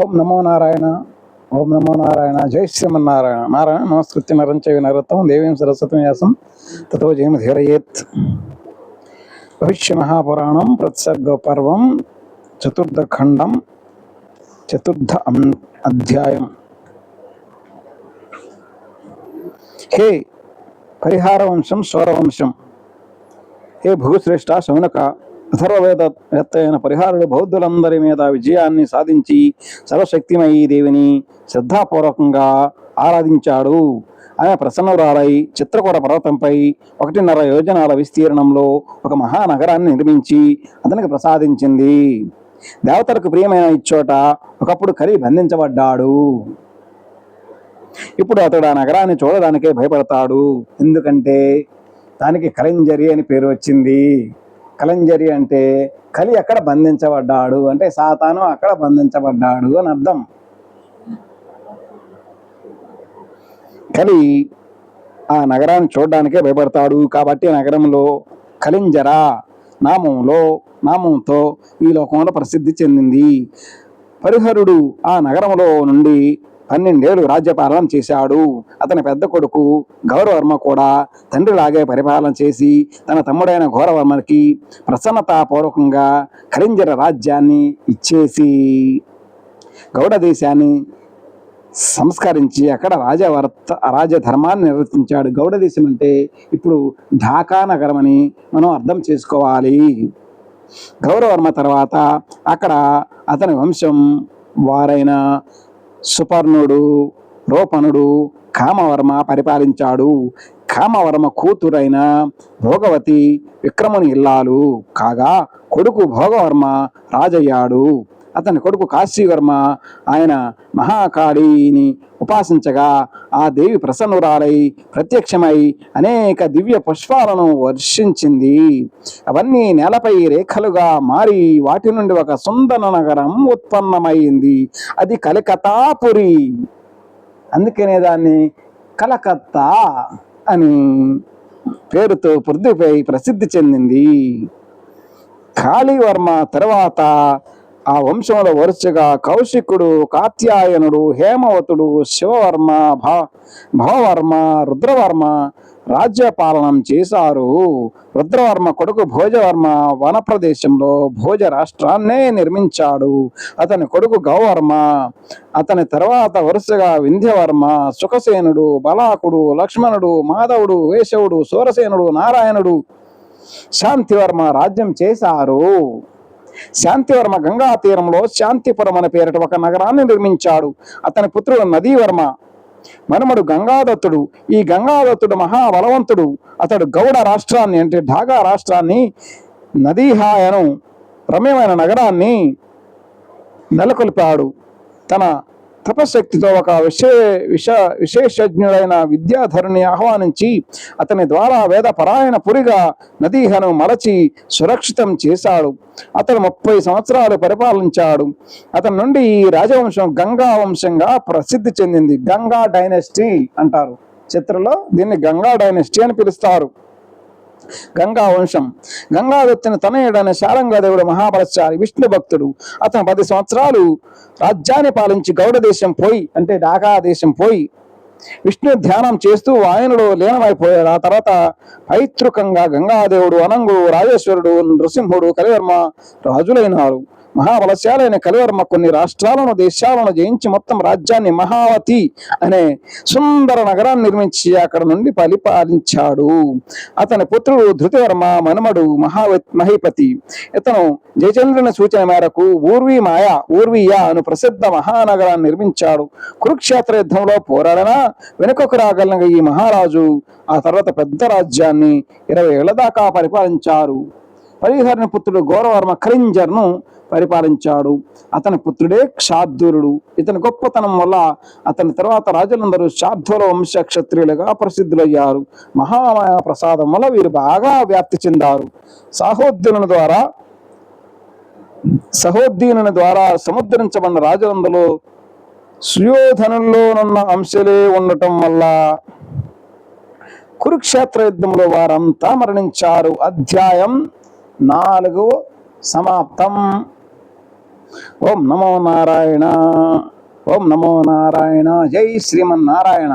ఓం నమో నారాయణ ఓం నమో నారాయణ జై శ్రీమన్నారాయణ నారాయణ నమస్కృత్య నరం చవి నరోత్తం దేవీం సరస్వతం వ్యాసం తతో జయమధీరయేత్ భవిష్య మహాపురాణం ప్రత్సర్గ పర్వం చతుర్థ ఖండం చతుర్థ అం- అధ్యాయం హే పరిహార వంశం సౌరవంశం హే భూశ్రేష్ఠ శౌనక అథర్వవేద వేత్త అయిన పరిహారుడు బౌద్ధులందరి మీద విజయాన్ని సాధించి సర్వశక్తిమయీ దేవిని శ్రద్ధాపూర్వకంగా ఆరాధించాడు. ఆమె ప్రసన్నరాలై చిత్రకూట పర్వతంపై ఒకటిన్నర యోజనాల విస్తీర్ణంలో ఒక మహానగరాన్ని నిర్మించి అతనికి ప్రసాదించింది. దేవతలకు ప్రియమైన ఇచ్చోట ఒకప్పుడు కలి బంధించబడ్డాడు. ఇప్పుడు అతడు ఆ నగరాన్ని చూడడానికే భయపడతాడు. ఎందుకంటే దానికి కలంజరి అని పేరు వచ్చింది. కలంజరి అంటే కలి అక్కడ బంధించబడ్డాడు అంటే సాతాను అక్కడ బంధించబడ్డాడు అని అర్థం. కలి ఆ నగరాన్ని చూడడానికే భయపడతాడు కాబట్టి నగరంలో కలింజర నామంలో నామంతో ఈ లోకంలో ప్రసిద్ధి చెందింది. పరిహరుడు ఆ నగరంలో నుండి పన్నెండేళ్ళు రాజ్యపాలనం చేశాడు. అతని పెద్ద కొడుకు గౌరవర్మ కూడా తండ్రిలాగే పరిపాలన చేసి తన తమ్ముడైన ఘోరవర్మకి ప్రసన్నతాపూర్వకంగా కరింజర రాజ్యాన్ని ఇచ్చేసి గౌడ దేశాన్ని సంస్కరించి అక్కడ రాజవర్త రాజధర్మాన్ని నిర్వర్తించాడు. గౌడ దేశం అంటే ఇప్పుడు ఢాకా నగరం అని మనం అర్థం చేసుకోవాలి. గౌరవర్మ తర్వాత అక్కడ అతని వంశం వారైన సుపర్ణుడు రోపణుడు కామవర్మ పరిపాలించాడు. కామవర్మ కూతురైన భోగవతి విక్రముని ఇల్లాలు. కాగా కొడుకు భోగవర్మ రాజయ్యాడు. అతని కొడుకు కాశీవర్మ ఆయన మహాకాళిని ఉపాసించగా ఆ దేవి ప్రసన్నురాలై ప్రత్యక్షమై అనేక దివ్య పుష్పాలను వర్షించింది. అవన్నీ నేలపై రేఖలుగా మారి వాటి నుండి ఒక సుందర నగరం ఉత్పన్నమైంది. అది కలకత్తాపురి. అందుకనే దాన్ని కలకత్తా అని పేరుతో పృథ్వీపై ప్రసిద్ధి చెందింది. కాళీవర్మ తర్వాత ఆ వంశంలో వరుసగా కౌశికుడు కాత్యాయనుడు హేమవతుడు శివవర్మ భా భవవర్మ రుద్రవర్మ రాజ్యపాలనం చేశారు. రుద్రవర్మ కొడుకు భోజవర్మ వన ప్రదేశంలో భోజ రాష్ట్రాన్నే నిర్మించాడు. అతని కొడుకు గౌవర్మ అతని తర్వాత వరుసగా వింధ్యవర్మ సుఖసేనుడు బలాకుడు లక్ష్మణుడు మాధవుడు వేషవుడు సూరసేనుడు నారాయణుడు శాంతివర్మ రాజ్యం చేశారు. శాంతివర్మ గంగా తీరంలో శాంతిపురం అనే పేరిట ఒక నగరాన్ని నిర్మించాడు. అతని పుత్రుడు నదీవర్మ. మనుమడు గంగాదత్తుడు. ఈ గంగాదత్తుడు మహాబలవంతుడు. అతడు గౌడ రాష్ట్రాన్ని అంటే ఢాకా రాష్ట్రాన్ని నదీహాయను రమ్యమైన నగరాన్ని నెలకొల్పాడు. తన కృపశక్తితో ఒక విశే విశ విశేషజ్ఞుడైన విద్యాధరుని ఆహ్వానించి అతని ద్వారా వేద పరాయణ పురిగా నదీహను మలచి సురక్షితం చేశాడు. అతను ముప్పై సంవత్సరాలు పరిపాలించాడు. అతని నుండి ఈ రాజవంశం గంగా వంశంగా ప్రసిద్ధి చెందింది. గంగా డైనెస్టీ అంటారు. చిత్రలో దీన్ని గంగా డైనెస్టీ అని పిలుస్తారు. గంగా వంశం. గంగాదత్తుని తనయుడైన శారంగాదేవుడు మహాబలశాలి విష్ణు భక్తుడు. అతను పది సంవత్సరాలు రాజ్యాన్ని పాలించి గౌడ దేశం పోయి అంటే ఢాకా దేశం పోయి విష్ణు ధ్యానం చేస్తూ ఆయనలో లీనమైపోయాడు. ఆ తర్వాత పైతృకంగా గంగాదేవుడు అనంగుడు రాజేశ్వరుడు నృసింహుడు కలివర్మ రాజులైనారు. మహాబలశాలైన కలివర్మ కొన్ని రాష్ట్రాలను దేశాలను జయించి మొత్తం రాజ్యాన్ని మహావతి అనే సుందర నగరాన్ని నిర్మించి అక్కడ నుండి పరిపాలించాడు. అతని పుత్రుడు ధృతివర్మ మనుమడు మహా మహిపతి. ఇతను జయచంద్రుని సూచన మేరకు ఊర్వి మాయ ఊర్వీయ అను ప్రసిద్ధ మహానగరాన్ని నిర్మించాడు. కురుక్షేత్ర యుద్ధంలో పోరాడన? వెనుకకు రాగలిగిన ఈ మహారాజు ఆ తర్వాత పెద్ద రాజ్యాన్ని ఇరవై ఏళ్ళ దాకా పరిపాలించారు. పరిహరణ పుత్రుడు గౌరవర్మ కరింజర్ను పరిపాలించాడు. అతని పుత్రుడే క్షార్ధూరుడు ఇతని గొప్పతనం వల్ల అతని తర్వాత రాజులందరూ శార్ధూల వంశ క్షత్రియులుగా ప్రసిద్ధులయ్యారు. మహామాయ ప్రసాదం వల్ల వీరు బాగా వ్యాప్తి చెందారు. సాహోద్యుల ద్వారా సహోద్దీనుని ద్వారా సముద్రించబడిన రాజులందరూ సుయోధనుల్లోనున్న అంశలే ఉండటం వల్ల కురుక్షేత్ర యుద్ధంలో వారంతా మరణించారు. అధ్యాయం నాలుగు సమాప్తం. ఓం నమో నారాయణ. ఓం నమో నారాయణ. జై శ్రీమన్నారాయణ.